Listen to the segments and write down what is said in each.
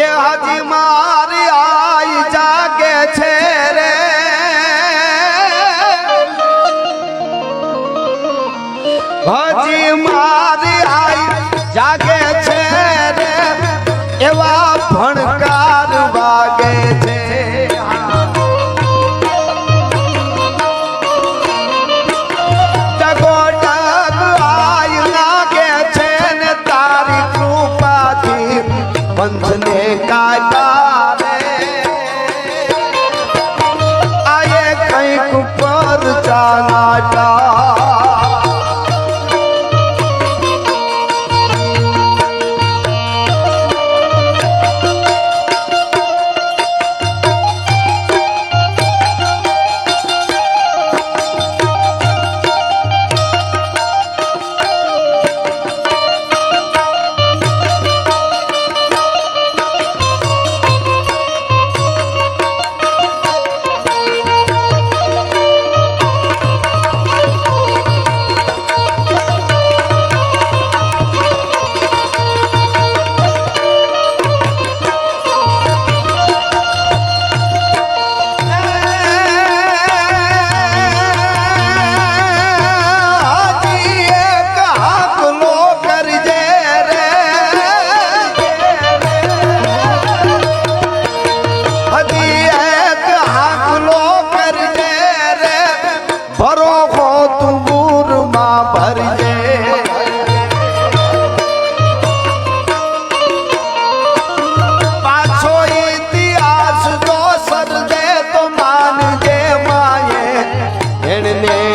કે હજી મારી આઈ જાગે છે. tener.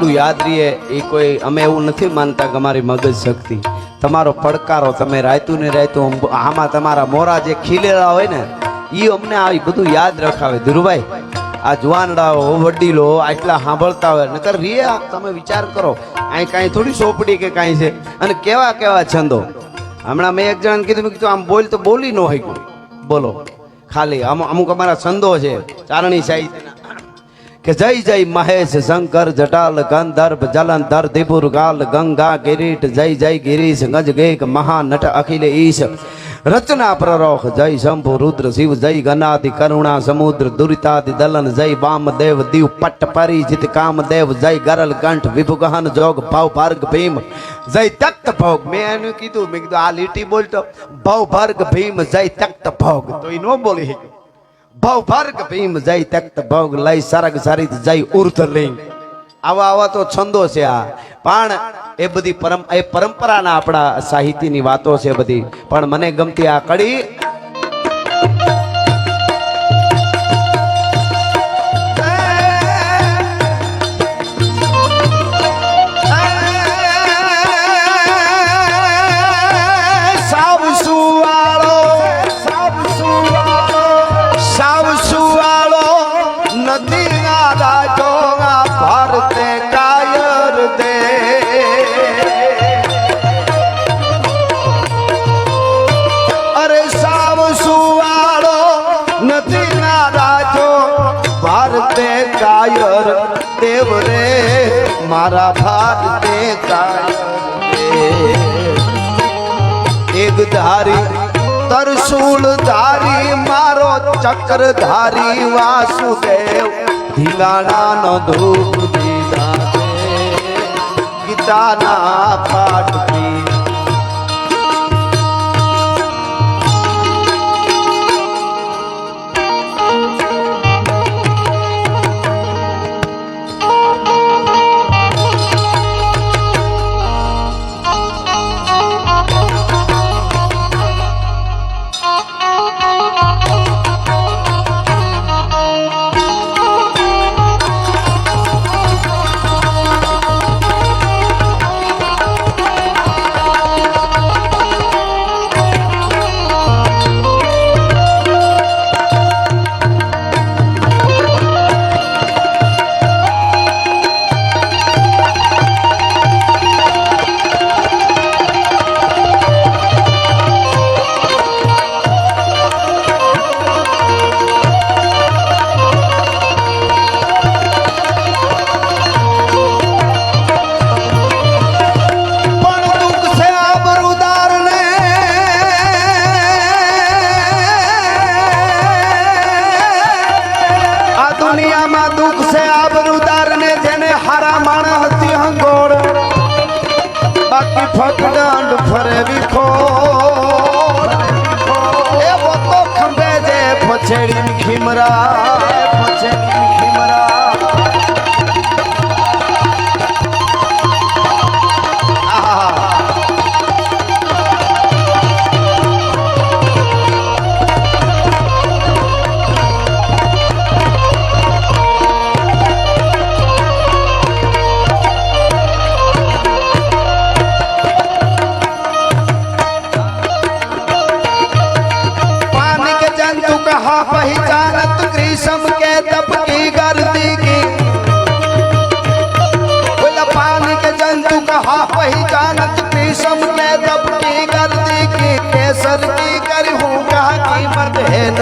એટલું યાદ રહીએ, એ કોઈ અમે એવું નથી માનતા કે અમારી મગજ શક્તિ. તમારો પડકારો, તમે રાયતું ને રાયતું આમાં તમારા મોરા જે ખીલેલા હોય ને એ અમને આવી બધું યાદ રખાવે. ધીરુભાઈ, આ જુવાનડાઓ, વડીલો આટલા સાંભળતા હોય, નકર રિયા તમે વિચાર કરો. અહીં કાંઈ થોડી સોપડી કે કાંઈ છે? અને કેવા કેવા છંદો? હમણાં મેં એક જણાને કીધું કીધું, આમ બોલ તો બોલી ન હોય બોલો. ખાલી અમુક અમારા છંદો છે. ચારણી સાહિત્યના. કે જય જય મહેશ શંકર, જટાલ ગંધર્ભ જલંધર દિપુર ગાલ ગંગા, કિરીટ, જય જય ગિરીશ ગજ ગેક મહાનટ, અખિલ ઈશ, રચના પ્રરોખ જય શંભુ, રુદ્ર, શિવ, જય ગનાદિ કરુણા, સમુદ્ર દુરિતાદિ દલન, જય વામદેવ, દીવ, પટ્ટ, પરિજિત, કામદેવ, જય ગરલ, કંઠ, વિભુગહન, જોગ, ભાવ, ભાર્ગ, ભીમ, જય તક્ત ભોગ. મેં એનું કીધું, મેં કીધું, આ લીટી બોલતો, ભાવ, ભાર્ગ, ભીમ, જય તક્ત ભોગ. તો એ ન બોલી શક્યો ભવ ભાર્ગ ભીમ જાય તક્ત ભોગ લઈ સરગ સરિત જાય ઉર્ધ લિંગ. આવા આવા તો છંદો છે આ. પણ એ બધી પરમ એ પરંપરાના આપણા સાહિત્યની વાતો છે બધી. પણ મને ગમતી આ કડી તરસૂલ ધારી મારો ચક્ર ધારી વાસુદેવ ધીંગાણા નો ધૂપ દીધા. ગીતાના પાઠ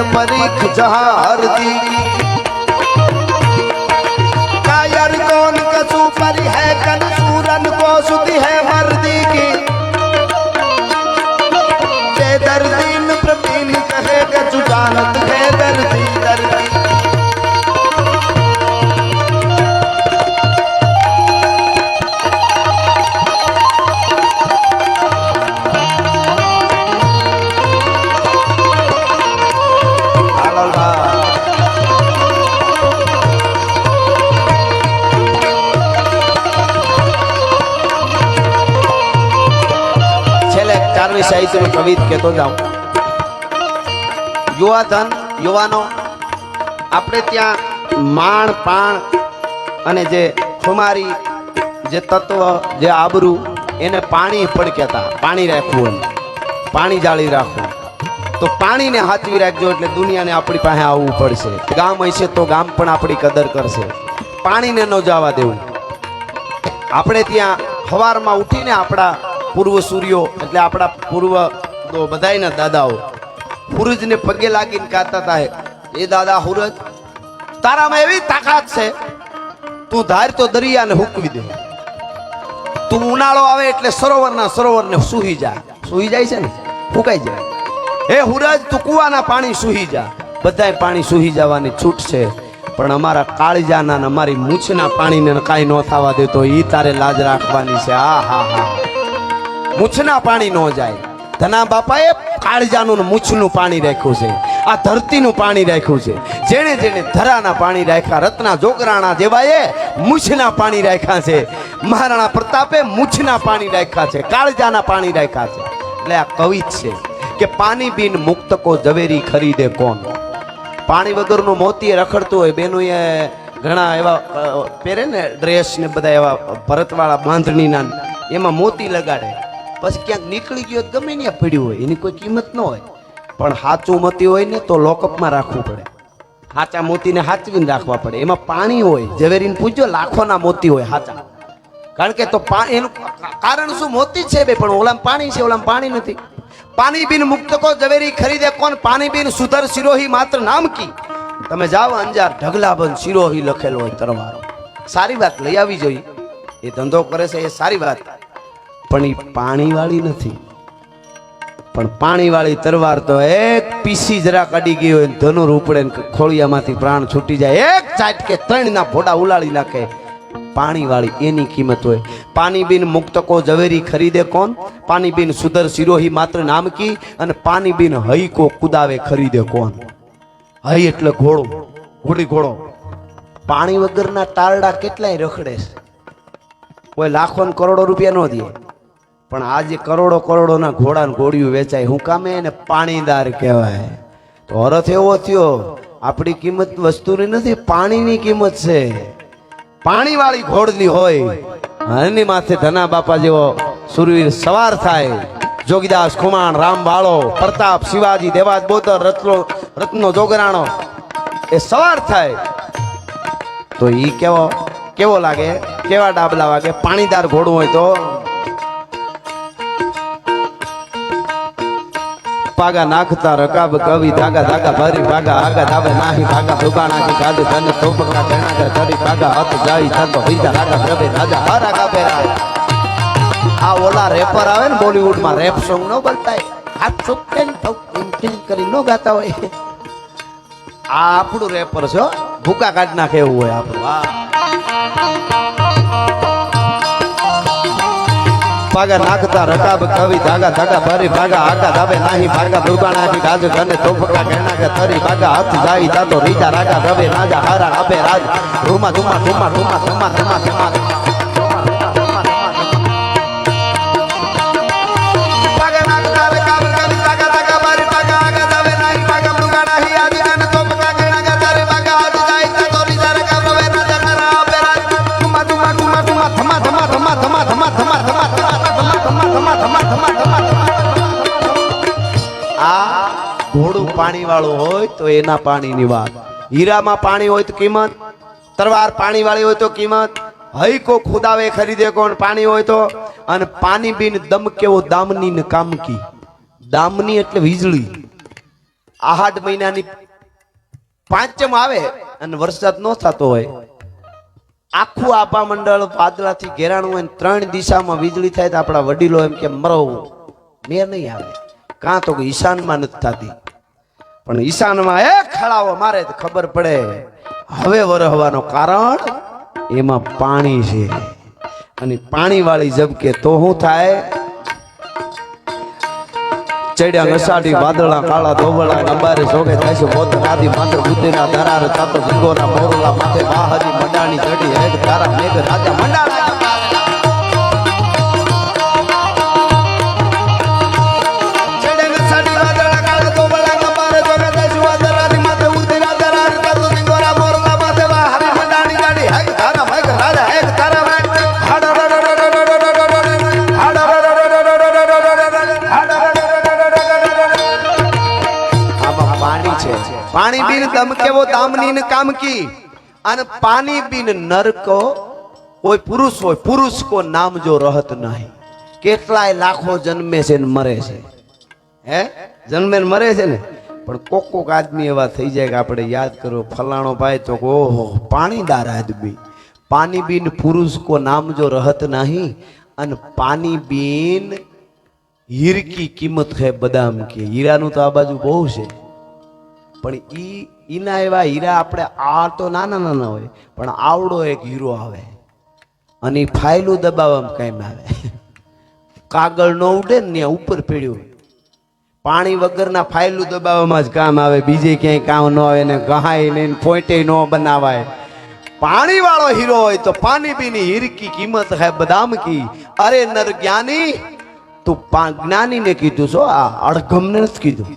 મરીખ જહાર દી સાહિત્યમાં કહેતો જાઉં. યુવાધન, યુવાનો, આપણે ત્યાં માણ, પાણ અને જે ખુમારી, જે તત્વ, જે આબરૂ, એને પાણી પણ કહેતા. પાણી રાખવું પાણી જાળી રાખવું. તો પાણીને હાચવી રાખજો એટલે દુનિયાને આપણી પાસે આવવું પડશે. ગામ હશે તો ગામ પણ આપણી કદર કરશે. પાણીને ન જવા દેવું. આપણે ત્યાં સવારમાં ઉઠીને આપણા પૂર્વ સૂર્યો, એટલે આપણા પૂર્વ તો બધાયના દાદાઓ. હુરજને પગે લાગીને કાતા હતા એ દાદા હુરજ, તારામાં એવી તાકાત છે, તું ધાર તો દરિયાને હુકવી દે. તું ઉનાળો આવે એટલે સરોવરના સરોવરને સૂહી જા. સૂહી જાય છે ને? ફૂકાઈ જાય. હે હુરજ, તું કુવાના પાણી સૂહી જા. બધાય પાણી સૂહી જવાની છૂટ છે, પણ અમારા કાળજાના ને અમારી મૂછના પાણીને કાંઈ ન થવા દેતો એ તારે લાજ રાખવાની છે. આ હા હા. મૂછના પાણી ન જાય. ધના બાપાએ કાળજાનું મૂછનું પાણી રાખ્યું છે. આ ધરતીનું પાણી રાખ્યું છે. જેણે જેણે ધરાના પાણી રાખ્યા, રત્ના જોગરાણા જેવાએ મૂછના પાણી રાખ્યા છે. મહારાણા પ્રતાપે મૂછના પાણી રાખ્યા છે, કાળજાના પાણી રાખ્યા છે. એટલે આ કવિ છે કે પાણી બિન મુક્ત કો ઝવેરી ખરીદે કોણ? પાણી વગરનું મોતી રખડતું હોય બેનું એ ઘણા એવા પહેરે ને ડ્રેસ ને બધા એવા ભરતવાળા બાંધણીના, એમાં મોતી લગાડે. પછી ક્યાંક નીકળી ગયો ગમે ત્યાં પડ્યું હોય, એની કોઈ કિંમત ન હોય. પણ સાચું મોતી હોય ને તો લોકઅપમાં રાખવું પડે. સાચા મોતીને સાચવીને રાખવા પડે. એમાં પાણી હોય, ઝવેરીને પૂછજો લાખોના મોતી હોય સાચા કારણ કે તો એનું કારણ શું? મોતી છે બે, પણ ઓલામાં પાણી છે, ઓલામ પાણી નથી. પાણી બિન મુક્ત કો, ઝવેરી ખરીદે કોણ? પાણી બિન સુધર સિરોહી માત્ર નામ કી? તમે જાઓ અંજાર, ઢગલાબંધ સિરોહી લખેલો હોય તરવારો. સારી વાત લઈ આવી જોઈએ. એ ધંધો કરે છે, એ સારી વાત. પણ એ પાણીવાળી નથી. પણ પાણીવાળી તરવાર તો એક પીસી જરા અડી ગઈ હોય ધનુર ઉપડે ને ખોળિયામાંથી પ્રાણ છૂટી જાય. એક ચાટ કે ત્રણના ફોડા ઉલાળી નાખે. પાણીવાળી એની કિંમત હોય. પાણી બિન મુક્તકો ઝવેરી ખરીદે કોણ? પાણી બિન સુધર સિરોહી માત્ર નામકી અને પાણી બિન હૈકો કુદાવે ખરીદે કોણ? હૈ એટલે ઘોડો. ઘોડી ઘોડો. પાણી વગરના તારડા કેટલાય રખડે છે? કોઈ લાખો કરોડો રૂપિયા ન દે. પણ આજે કરોડો કરોડોના ઘોડાને ઘોડિયું વેચાય. હું કામે એને પાણીદાર કહેવાય. તો અર્થ એવો થયો, આપણી કિંમત વસ્તુની નથી, પાણીની કિંમત છે. પાણીવાળી ઘોડની હોય, એની માથે ધના બાપા જેવો સુરવીર સવાર થાય. જોગીદાસ ખુમાણ, રામ વાળો, પ્રતાપ, શિવાજી દેવાજ બોતર રત્નો રત્નો જોગરાણો, એ સવાર થાય. તો ઈ કેવો કેવો લાગે? કેવા ડાબલા વાગે? પાણીદાર ઘોડું હોય તો? પાગા નાખતા રકાબ કવિ, ધાગા ધાગા, ભરી ભાગા આગા ધાવે નાહી ભાગા ભૂગા નાખી ગાદુ ધન થોપકા તેણા ધરી ભાગા હત જાઈ ધર્મ બીજા રાગા રવે રાજા, હારા કાપે આ ઓલા રેપર આવે ને બોલીવુડમાં રેપ સોંગ નો બોલતા આ ચોક્કન કરી નો ગાતા હોય. આ આપણું રેપર છે ભૂકા કાઢ નાખે એવું હોય આપણું વાહ ભાગા નાખતા, રકાબ કવિ ધાગા ધાગા, ભરી ભાગા આકા ધાબે નાહી ભાગા ભૂગાણા આપી ગાજ ગને તોફકા ગણા કે તરી ભાગા, હાથ જાઈ જાતો રીજા રાગા રવે, રાજા હારા આપે રાજ. રૂમા ધુમા ધુમા ધુમા ધુમા ધુમા ધુમા વાળું હોય તો એના પાણીની વાત. હીરામાં પાણી હોય તો કિંમત. તરવાર પાણી વાળી હોય તો કિંમત. હઈ કો ખુદાવે ખરીદે કોણ પાણી હોય તો. અને પાણી બિન દમ કેવો દામની ને કામકી. દામની એટલે વીજળી. આહાડ મહિનાની પાંચમ આવે અને વરસાદ ન થતો હોય. આખું આભા મંડળ વાદળાથી ઘેરાણું હોય ત્રણ દિશામાં વીજળી થાય તો આપણા વડીલો એમ કે મરો મેર નહીં આવે. કાં તો ઈશાનમાં નથી થતી. પણ ઈશાનમાં એ ખળાવો મારે તો ખબર પડે. હવે વરહવાનું કારણ એમાં પાણી છે. અને પાણી વાળી ઝબકે તો શું થાય? ચડ્યા નસાડી વાદળા કાળા ધોબળા અંબારે જોગે થાય છે. મોત નાદી માત્ર બુદ્ધિના દરાર ચાતો જીગોના મોરલા માથે બાહરી મંડાણી ચડી હેડ તારા મેઘ રાજા મંડાણા દામની કી અને પાણી બીન નરકો કોઈ પુરુષ હોય પુરુષ કો નામ જો રહત નહીં કેટલાય લાખો જન્મે છે ને મરે છે હે જન્મે ને મરે છે ને પણ કોક કોક આદમી એવા થઈ જાય કે આપણે યાદ કરો ફલાણો ભાઈ તો ઓહો પાણીદાર આદમી પાણી બીન પુરુષ કો નામ જો રહત નહીં અને પાણી બીન હીર કી કિંમત હે બદામ કે હીરાનું તો આ બાજુ બહુ છે. પણ ઈ ઈના એવા હીરા આપણે, આ તો નાના નાના હોય, પણ આવડો એક હીરો આવે. અને ફાઇલું દબાવવામાં કામ આવે. કાગળ નો ઉડે ને ત્યાં ઉપર પડ્યું પાણી વગરના ફાઇલું દબાવવામાં જ કામ આવે. બીજે ક્યાંય કામ ન આવે ને ગહાય ને પોઈન્ટે ન બનાવાય. પાણી વાળો હીરો હોય તો પાણી પીની હીર કી કિંમત હે બદામ કી. અરે નર જ્ઞાની તું જ્ઞાનીને કીધું છો? આ અડઘમને જ કીધું.